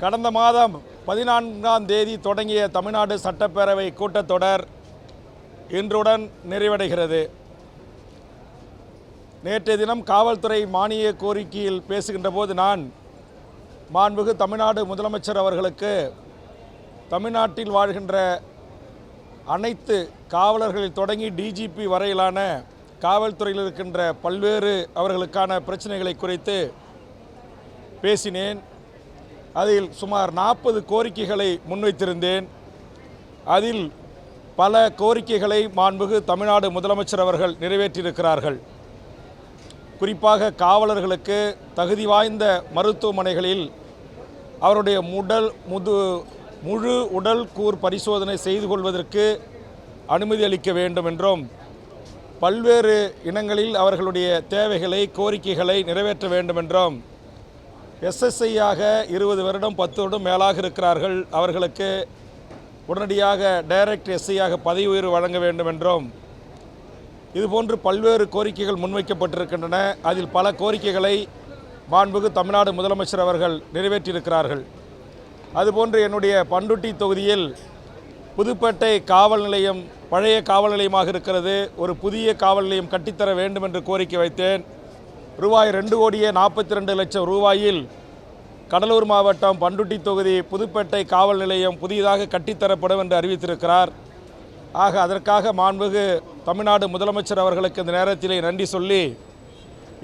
கடந்த மாதம் பதினான்காம் தேதி தொடங்கிய தமிழ்நாடு சட்டப்பேரவை கூட்டத்தொடர் இன்றுடன் நிறைவடைகிறது. நேற்றைய தினம் காவல்துறை மானிய கோரிக்கையில் பேசுகின்ற போது நான் மாண்புகு தமிழ்நாடு முதலமைச்சர் அவர்களுக்கு தமிழ்நாட்டில் வாழ்கின்ற அனைத்து காவலர்களில் தொடங்கி டிஜிபி வரையிலான காவல்துறையில் இருக்கின்ற பல்வேறு அவர்களுக்கான பிரச்சனைகளை குறித்து பேசினேன். அதில் சுமார் நாற்பது கோரிக்கைகளை முன்வைத்திருந்தேன். அதில் பல கோரிக்கைகளை மாண்புகு தமிழ்நாடு முதலமைச்சர் அவர்கள் நிறைவேற்றியிருக்கிறார்கள். குறிப்பாக காவலர்களுக்கு தகுதி வாய்ந்த மருத்துவமனைகளில் அவருடைய முடல் முது முழு உடல் கூர் பரிசோதனை செய்து கொள்வதற்கு அனுமதி அளிக்க வேண்டும் என்றும் பல்வேறு இனங்களில் அவர்களுடைய தேவைகளை கோரிக்கைகளை நிறைவேற்ற வேண்டும் என்றும் எஸ்எஸ்ஐயாக இருபது வருடம் பத்து வருடம் மேலாக இருக்கிறார்கள். அவர்களுக்கு உடனடியாக டைரக்ட் எஸ்ஐயாக பதவி உயர்வு வழங்க வேண்டும் என்றும் இதுபோன்று பல்வேறு கோரிக்கைகள் முன்வைக்கப்பட்டிருக்கின்றன. அதில் பல கோரிக்கைகளை மாண்புகு தமிழ்நாடு முதலமைச்சர் அவர்கள் நிறைவேற்றியிருக்கிறார்கள். அதுபோன்று என்னுடைய பண்டுட்டி தொகுதியில் புதுப்பேட்டை காவல் நிலையம் பழைய காவல் நிலையமாக இருக்கிறது. ஒரு புதிய காவல் நிலையம் கட்டித்தர வேண்டும் என்று கோரிக்கை வைத்தேன். ரூபாய் ரெண்டு கோடியே நாற்பத்தி ரெண்டு லட்சம் ரூபாயில் கடலூர் மாவட்டம் பண்டுட்டி தொகுதி புதுப்பேட்டை காவல் நிலையம் புதியதாக கட்டித்தரப்படும் என்று அறிவித்திருக்கிறார். ஆக அதற்காக மாண்புகு தமிழ்நாடு முதலமைச்சர் அவர்களுக்கு இந்த நேரத்திலே நன்றி சொல்லி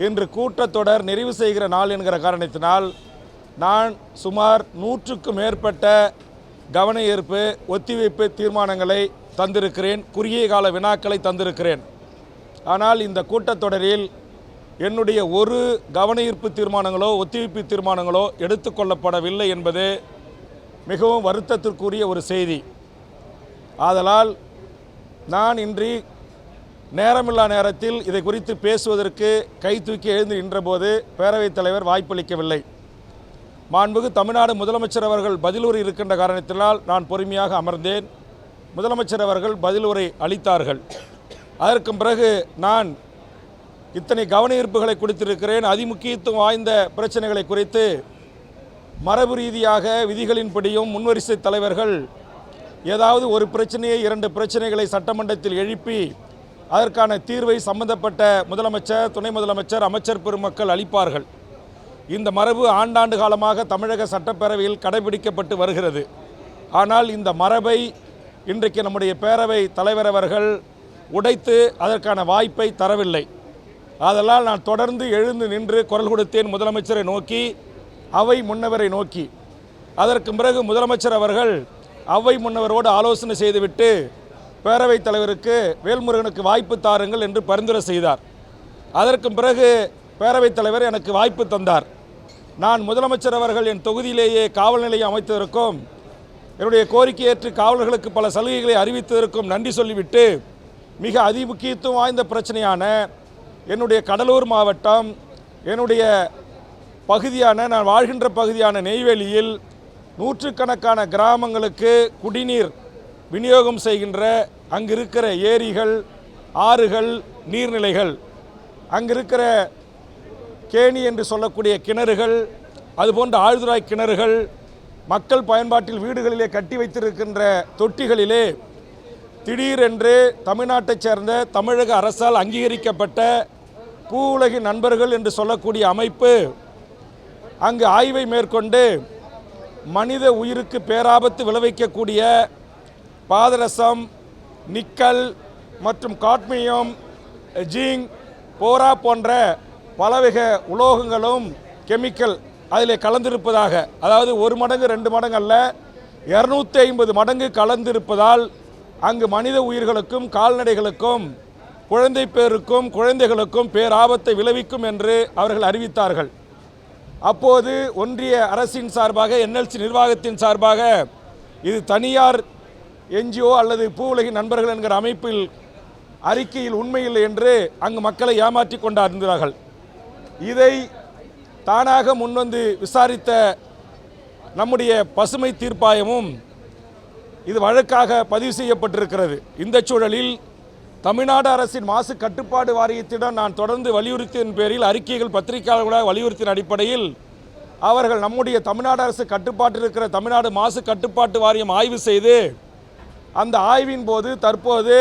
இன்று கூட்டத்தொடர் நிறைவு செய்கிற நாள் என்கிற காரணத்தினால் நான் சுமார் நூற்றுக்கும் மேற்பட்ட கவன ஈர்ப்பு ஒத்திவைப்பு தீர்மானங்களை தந்திருக்கிறேன் குறுகிய கால வினாக்களை தந்திருக்கிறேன். ஆனால் இந்த கூட்டத்தொடரில் என்னுடைய ஒரு கவனஈர்ப்பு தீர்மானங்களோ ஒத்திவைப்பு தீர்மானங்களோ எடுத்துக்கொள்ளப்படவில்லை என்பது மிகவும் வருத்தத்திற்குரிய ஒரு செய்தி. ஆதலால் நான் இன்றி நேரமில்லா நேரத்தில் இதை குறித்து பேசுவதற்கு கை தூக்கி எழுந்து நின்றபோது பேரவைத் தலைவர் வாய்ப்பளிக்கவில்லை. மாண்புகு தமிழ்நாடு முதலமைச்சர் அவர்கள் பதிலுரை இருக்கின்ற காரணத்தினால் நான் பொறுமையாக அமர்ந்தேன். முதலமைச்சர் அவர்கள் பதிலுரை அளித்தார்கள். அதற்கு பிறகு நான் இத்தனை கவன ஈர்ப்புகளை கொடுத்திருக்கிறேன். அதிமுக்கியத்துவம் வாய்ந்த பிரச்சனைகளை குறித்து மரபு ரீதியாக விதிகளின்படியும் முன்வரிசை தலைவர்கள் ஏதாவது ஒரு பிரச்சனையை இரண்டு பிரச்சனைகளை சட்டமன்றத்தில் எழுப்பி அதற்கான தீர்வை சம்பந்தப்பட்ட முதலமைச்சர் துணை முதலமைச்சர் அமைச்சர் பெருமக்கள் அளிப்பார்கள். இந்த மரபு ஆண்டாண்டு காலமாக தமிழக சட்டப்பேரவையில் கடைபிடிக்கப்பட்டு வருகிறது. ஆனால் இந்த மரபை இன்றைக்கு நம்முடைய பேரவை தலைவர் அவர்கள் உடைத்து அதற்கான வாய்ப்பை தரவில்லை. ஆதலால் நான் தொடர்ந்து எழுந்து நின்று குரல் கொடுத்தேன் முதலமைச்சரை நோக்கி அவை முன்னவரை நோக்கி. அதற்கு பிறகு முதலமைச்சர் அவர்கள் அவை முன்னவரோடு ஆலோசனை செய்துவிட்டு பேரவைத் தலைவருக்கு வேல்முருகனுக்கு வாய்ப்பு தாருங்கள் என்று பரிந்துரை செய்தார். அதற்கு பிறகு பேரவைத் தலைவர் எனக்கு வாய்ப்பு தந்தார். நான் முதலமைச்சர் அவர்கள் என் தொகுதியிலேயே காவல் நிலையம் அமைத்ததற்கும் என்னுடைய கோரிக்கை ஏற்று காவலர்களுக்கு பல சலுகைகளை அறிவித்ததற்கும் நன்றி சொல்லிவிட்டு மிக அதிமுக்கியத்துவம் வாய்ந்த பிரச்சனையான என்னுடைய கடலூர் மாவட்டம் என்னுடைய பகுதியான நான் வாழ்கின்ற பகுதியான நெய்வேலியில் நூற்றுக்கணக்கான கிராமங்களுக்கு குடிநீர் விநியோகம் செய்கின்ற அங்கு இருக்கிற ஏரிகள் ஆறுகள் நீர்நிலைகள் அங்கிருக்கிற கேணி என்று சொல்லக்கூடிய கிணறுகள் அதுபோன்ற ஆழ்துறாய் கிணறுகள் மக்கள் பயன்பாட்டில் வீடுகளிலே கட்டி வைத்திருக்கின்ற தொட்டிகளிலே திடீரென்று தமிழ்நாட்டைச் சேர்ந்த தமிழக அரசால் அங்கீகரிக்கப்பட்ட பூ உலகின் நண்பர்கள் என்று சொல்லக்கூடிய அமைப்பு அங்கு ஆய்வை மேற்கொண்டு மனித உயிருக்கு பேராபத்து விளைவிக்கக்கூடிய பாதரசம் நிக்கல் மற்றும் காட்மியம் ஜீங் போரா போன்ற பலவக உலோகங்களும் கெமிக்கல் அதில் கலந்திருப்பதாக அதாவது ஒரு மடங்கு ரெண்டு மடங்கு அல்ல இரநூத்தி ஐம்பது மடங்கு கலந்திருப்பதால் அங்கு மனித உயிர்களுக்கும் கால்நடைகளுக்கும் குழந்தை பேருக்கும் குழந்தைகளுக்கும் பேராபத்தை விளைவிக்கும் என்று அவர்கள் அறிவித்தார்கள். அப்போது ஒன்றிய அரசின் சார்பாக என்எல்சி நிர்வாகத்தின் சார்பாக இது தனியார் என்ஜிஓ அல்லது பூ உலகின் நண்பர்கள் என்கிற அமைப்பில் அறிக்கையில் உண்மையில்லை என்று அங்கு மக்களை ஏமாற்றி கொண்டார்ந்தார்கள் இதை தானாக முன்வந்து விசாரித்த நம்முடைய பசுமை தீர்ப்பாயமும் இது வழக்காக பதிவு செய்யப்பட்டிருக்கிறது. இந்த சூழலில் தமிழ்நாடு அரசின் மாசு கட்டுப்பாடு வாரியத்திடம் நான் தொடர்ந்து வலியுறுத்தியின் பேரில் அறிக்கைகள் பத்திரிகையாளர்களாக வலியுறுத்தின் அடிப்படையில் அவர்கள் நம்முடைய தமிழ்நாடு அரசு கட்டுப்பாட்டில் இருக்கிற தமிழ்நாடு மாசு கட்டுப்பாட்டு வாரியம் ஆய்வு செய்து அந்த ஆய்வின் போது தற்போது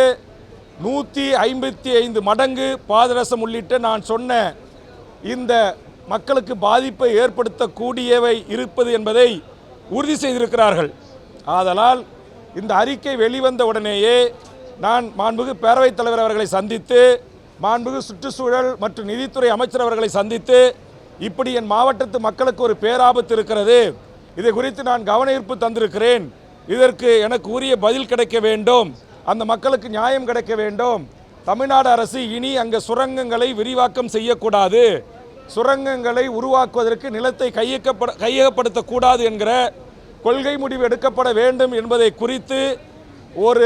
நூற்றி ஐம்பத்தி ஐந்து மடங்கு பாதரசம் உள்ளிட்ட நான் சொன்ன இந்த மக்களுக்கு பாதிப்பை ஏற்படுத்தக்கூடியவை இருப்பது என்பதை உறுதி செய்திருக்கிறார்கள். ஆதலால் இந்த அறிக்கை வெளிவந்த உடனேயே நான் மாண்புகு பேரவைத் தலைவர் அவர்களை சந்தித்து மாண்புகு சுற்றுச்சூழல் மற்றும் நிதித்துறை அமைச்சர் அவர்களை சந்தித்து இப்படி என் மாவட்டத்து மக்களுக்கு ஒரு பேராபத்து இருக்கிறது. இதை குறித்து நான் கவன ஈர்ப்பு தந்திருக்கிறேன். இதற்கு எனக்கு உரிய பதில் கிடைக்க வேண்டும். அந்த மக்களுக்கு நியாயம் கிடைக்க வேண்டும். தமிழ்நாடு அரசு இனி அங்கே சுரங்கங்களை விரிவாக்கம் செய்யக்கூடாது. சுரங்கங்களை உருவாக்குவதற்கு நிலத்தை கையகப்பட கையகப்படுத்தக்கூடாது என்கிற கொள்கை முடிவு எடுக்கப்பட வேண்டும் என்பதை குறித்து ஒரு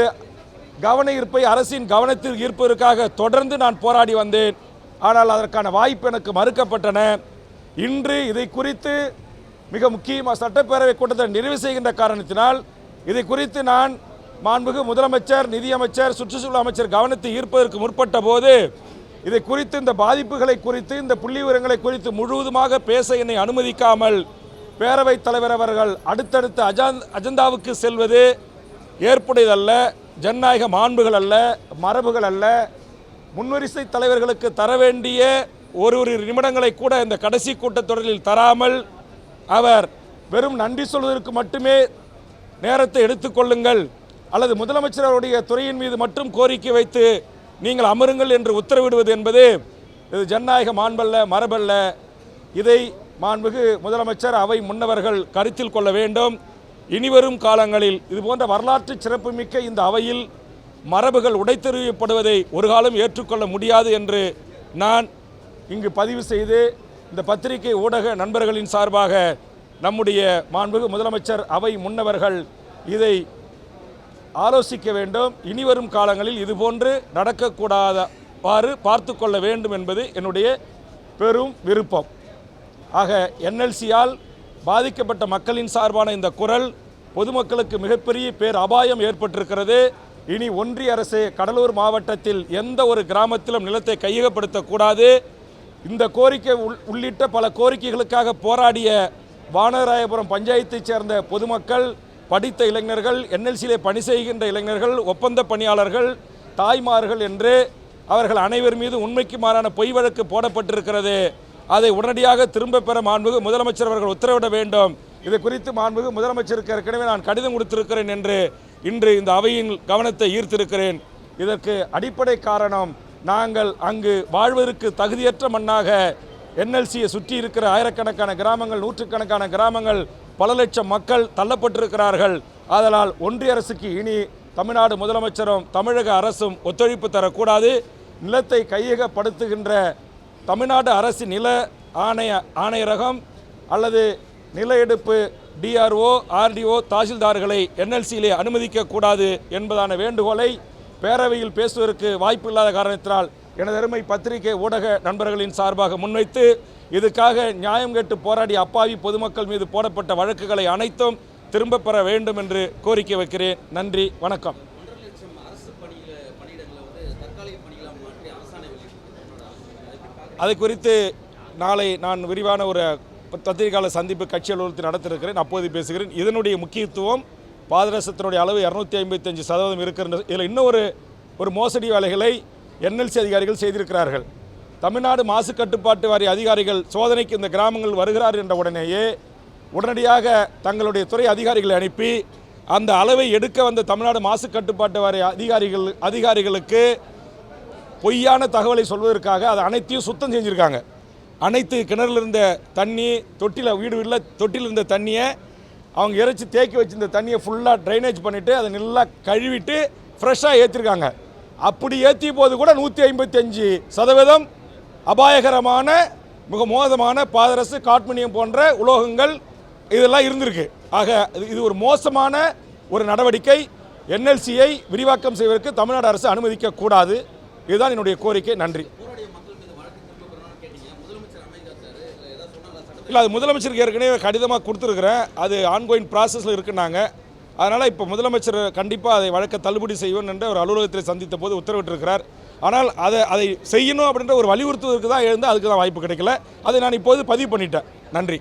கவன ஈர்ப்பை அரசின் கவனத்தில் ஈர்ப்பதற்காக தொடர்ந்து நான் போராடி வந்தேன். ஆனால் அதற்கான வாய்ப்பு எனக்கு மறுக்கப்பட்டன. இன்று இதை குறித்து மிக முக்கியமாக சட்டப்பேரவை கூட்டத்தை நிறைவு செய்கின்ற காரணத்தினால் இதை குறித்து நான் மாண்புகு முதலமைச்சர் நிதியமைச்சர் சுற்றுச்சூழல் அமைச்சர் கவனத்தை ஈர்ப்பதற்கு முற்பட்ட போது இதை குறித்து இந்த பாதிப்புகளை குறித்து இந்த புள்ளி விவரங்களை குறித்து முழுவதுமாக பேச என்னை அனுமதிக்காமல் பேரவைத் தலைவர் அவர்கள் அடுத்தடுத்த அஜா அஜெண்டாவுக்கு செல்வது ஏற்புடையதல்ல. ஜனநாயக மாண்புகள் அல்ல மரபுகள் அல்ல. முன்வரிசை தலைவர்களுக்கு தர வேண்டிய ஒரு ஒரு நிமிடங்களை கூட இந்த கடைசி கூட்டத்தொடரில் தராமல் அவர் வெறும் நன்றி சொல்வதற்கு மட்டுமே நேரத்தை எடுத்துக்கொள்ளுங்கள் அல்லது முதலமைச்சர் அவருடைய துறையின் மீது மட்டும் கோரிக்கை வைத்து நீங்கள் அமருங்கள் என்று உத்தரவிடுவது என்பது இது ஜனநாயக மாண்பல்ல மரபல்ல. இதை மாண்புகு முதலமைச்சர் அவை முன்னவர்கள் கருத்தில் கொள்ள வேண்டும். இனிவரும் காலங்களில் இதுபோன்ற வரலாற்று சிறப்புமிக்க இந்த அவையில் மரபுகள் உடைத்தெறியப்படுவதை ஒரு காலம் ஏற்றுக்கொள்ள முடியாது என்று நான் இங்கு பதிவு செய்து இந்த பத்திரிகை ஊடக நண்பர்களின் சார்பாக நம்முடைய மாண்புகு முதலமைச்சர் அவை முன்னவர்கள் இதை ஆலோசிக்க வேண்டும். இனிவரும் காலங்களில் இதுபோன்று நடக்கக்கூடாதவாறு பார்த்து கொள்ள வேண்டும் என்பது என்னுடைய பெரும் விருப்பம். ஆக என்எல்சியால் பாதிக்கப்பட்ட மக்களின் சார்பான இந்த குரல் பொதுமக்களுக்கு மிகப்பெரிய பேர் அபாயம் ஏற்பட்டிருக்கிறது. இனி ஒன்றிய அரசு கடலூர் மாவட்டத்தில் எந்த ஒரு கிராமத்திலும் நிலத்தை கையகப்படுத்தக்கூடாது. இந்த கோரிக்கை உள்- உள்ளிட்ட பல கோரிக்கைகளுக்காக போராடிய வானராயபுரம் பஞ்சாயத்தைச் சேர்ந்த பொதுமக்கள் படித்த இளைஞர்கள் என்எல்சியிலே பணி செய்கின்ற இளைஞர்கள் ஒப்பந்த பணியாளர்கள் தாய்மார்கள் என்று அவர்கள் அனைவர் மீது உண்மைக்கு மாறான பொய் வழக்கு போடப்பட்டிருக்கிறது. அதை உடனடியாக திரும்ப பெற மாண்புகு முதலமைச்சர் அவர்கள் உத்தரவிட வேண்டும். இது குறித்து மாண்புகு முதலமைச்சருக்கு ஏற்கனவே நான் கடிதம் கொடுத்திருக்கிறேன் என்று இன்று இந்த அவையின் கவனத்தை ஈர்த்திருக்கிறேன். இதற்கு அடிப்படை காரணம் நாங்கள் அங்கு வாழ்வதற்கு தகுதியற்ற மண்ணாக என்எல்சியை சுற்றி இருக்கிற ஆயிரக்கணக்கான கிராமங்கள் நூற்றுக்கணக்கான கிராமங்கள் பல லட்சம் மக்கள் தள்ளப்பட்டிருக்கிறார்கள். ஆதலால் ஒன்றிய அரசுக்கு இனி தமிழ்நாடு முதலமைச்சரும் தமிழக அரசும் ஒத்துழைப்பு தரக்கூடாது. நிலத்தை கையகப்படுத்துகின்ற தமிழ்நாடு அரசு நில ஆணைய ஆணையரகம் அல்லது நில எடுப்பு டிஆர்ஓ ஆர்டிஓ தாசில்தார்களை என்எல்சியிலே அனுமதிக்கக்கூடாது என்பதான வேண்டுகோளை பேரவையில் பேசுவதற்கு வாய்ப்பு இல்லாத காரணத்தினால் எனது அருமை பத்திரிகை ஊடக நண்பர்களின் சார்பாக முன்வைத்து இதுக்காக நியாயம் கேட்டு போராடிய அப்பாவி பொதுமக்கள் மீது போடப்பட்ட வழக்குகளை அனைத்தும் திரும்பப் பெற வேண்டும் என்று கோரிக்கை வைக்கிறேன். நன்றி வணக்கம். அதை குறித்து நாளை நான் விரிவான ஒரு பத்திரிகையாளர் சந்திப்பு கட்சி அலுவலகத்தில் நடத்திருக்கிறேன். அப்போது பேசுகிறேன். இதனுடைய முக்கியத்துவம் பாதரசத்தினுடைய அளவு இரநூத்தி ஐம்பத்தஞ்சு சதவீதம் இருக்கிற இதில் இன்னொரு ஒரு ஒரு மோசடி வேலைகளை என்எல்சி அதிகாரிகள் செய்திருக்கிறார்கள். தமிழ்நாடு மாசு கட்டுப்பாட்டு வாரிய அதிகாரிகள் சோதனைக்கு இந்த கிராமங்கள் வருகிறார் என்ற உடனேயே உடனடியாக தங்களுடைய துறை அதிகாரிகளை அனுப்பி அந்த அளவை எடுக்க வந்த தமிழ்நாடு மாசு கட்டுப்பாட்டு வாரிய அதிகாரிகள் அதிகாரிகளுக்கு பொய்யான தகவலை சொல்வதற்காக அதை அனைத்தையும் சுத்தம் செஞ்சுருக்காங்க. அனைத்து கிணறுல இருந்த தண்ணி தொட்டியில் வீடு வீட்டில் தொட்டியில் இருந்த தண்ணியை அவங்க இறைச்சி தேக்கி வச்சிருந்த தண்ணியை ஃபுல்லாக ட்ரைனேஜ் பண்ணிவிட்டு அதை நல்லா கழுவிட்டு ஃப்ரெஷ்ஷாக ஏற்றிருக்காங்க அப்படி ஏற்றிய போது கூட நூற்றி ஐம்பத்தஞ்சு சதவீதம் அபாயகரமான மிக மோசமான பாதரசு காட்மினியம் போன்ற உலோகங்கள் இதெல்லாம் இருந்திருக்கு. ஆக இது ஒரு மோசமான ஒரு நடவடிக்கை. என்எல்சியை விரிவாக்கம் செய்வதற்கு தமிழ்நாடு அரசு அனுமதிக்கக்கூடாது. இதுதான் என்னுடைய கோரிக்கை. நன்றி. இல்லை அது முதலமைச்சருக்கு ஏற்கனவே கடிதமாக கொடுத்துருக்குறேன். அது ஆன்கோயிங் ப்ராசஸில் இருக்குனாங்க அதனால் இப்போ முதலமைச்சர் கண்டிப்பாக அதை வழக்க தள்ளுபடி செய்வோம் என்று அவர் அலுவலகத்தில் சந்தித்த போது உத்தரவிட்டிருக்கிறார். ஆனால் அதை அதை செய்யணும் அப்படின்ற ஒரு வலியுறுத்துவதற்கு தான் எழுந்து அதுக்கு தான் வாய்ப்பு கிடைக்கல. அதை நான் இப்போது பதிவு பண்ணிட்டேன். நன்றி.